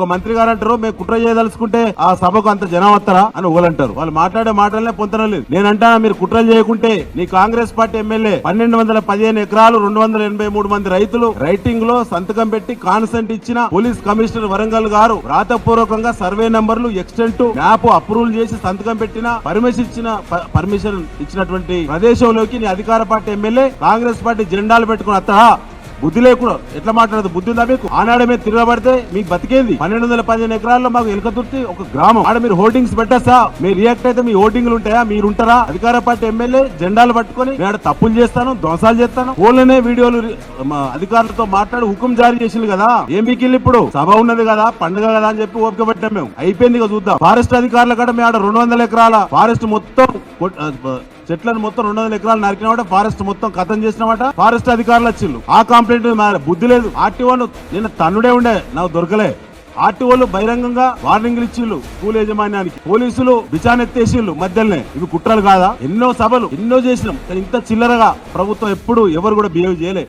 ఒక మంత్రి గారు అంటారు మేము కుట్ర చేయదలుచుకుంటే ఆ సభకు అంత జనం వస్తారా? అని ఒకలంటారు వాళ్ళు మాట్లాడే మాటలనే పొందడం లేదు. నేనంటా మీరు కుట్రలు చేయకుంటే నీ కాంగ్రెస్ పార్టీ ఎమ్మెల్యే పన్నెండు వందల పదిహేను ఎకరాలు రెండు వందల ఎనభై మూడు మంది రైతులు రైటింగ్లో సంతకం పెట్టి కాన్సెంట్ ఇచ్చిన పోలీస్ కమిషనర్ వరంగల్ గారు రాతపూర్వకంగా సర్వే నంబర్లు ఎక్స్టెంట్ మ్యాప్ అప్రూవల్ చేసి సంతకం పెట్టిన పర్మిషన్ ఇచ్చిన పర్మిషన్ ఇచ్చినటువంటి ప్రదేశంలోకి నీ అధికార పార్టీ ఎమ్మెల్యే కాంగ్రెస్ పార్టీ జెండాలు పెట్టుకుని అత్తా బుద్ధి లేకుండా ఎట్లా మాట్లాడదు? బుద్ధి ఉందా మీకు? ఆనాడ మీద తిరగబడితే మీకు బతికేంది. పన్నెండు వందల పదిహేను ఎకరాల్లో మాకు ఎలకతుర్తి ఒక గ్రామం. ఆడ మీరు హోర్డింగ్స్ పెట్టేస్తా మీరు రియాక్ట్ అయితే మీ హోర్డింగ్లు ఉంటాయా? మీరు ఉంటారా? అధికార పార్టీ ఎమ్మెల్యే జెండాలు పట్టుకొని నేను ఆడ తప్పులు చేస్తాను దోసాలు చేస్తాను. ఫోన్లోనే వీడియోలు అధికారులతో మాట్లాడి హుకుం జారీ చేసింది కదా? ఏం మీకు ఇప్పుడు? సభ ఉన్నది కదా? పండుగ కదా అని చెప్పి ఓపిక పెట్టాం మేము. అయిపోయింది చూద్దాం. ఫారెస్ట్ అధికారుల కూడా మేము ఆడ రెండు వందల ఎకరాల ఫారెస్ట్ మొత్తం చెట్లను మొత్తం రెండు వందల ఎకరాలు నరికినమాట ఫారెస్ట్ మొత్తం కథం చేసినమాట ఫారెస్ట్ అధికారులు వచ్చిండ్రు ఆ కంప్లైంట్ బుద్ధి లేదు. ఆర్టీఓను నిన్న తన్నుడే ఉండే. నాకు దొరకలే. ఆర్టీఓలు బహిరంగంగా వార్నింగ్లు ఇచ్చిళ్ళు స్కూల్ యజమాన్యానికి. పోలీసులు బిచానెత్తేసిళ్ళు మధ్యలోనే. ఇవి కుట్రలు కాదా? ఎన్నో సభలు ఎన్నో చేసినాం. కానీ ఇంత చిల్లరగా ప్రభుత్వం ఎప్పుడు ఎవరు కూడా బిహేవ్ చేయలే.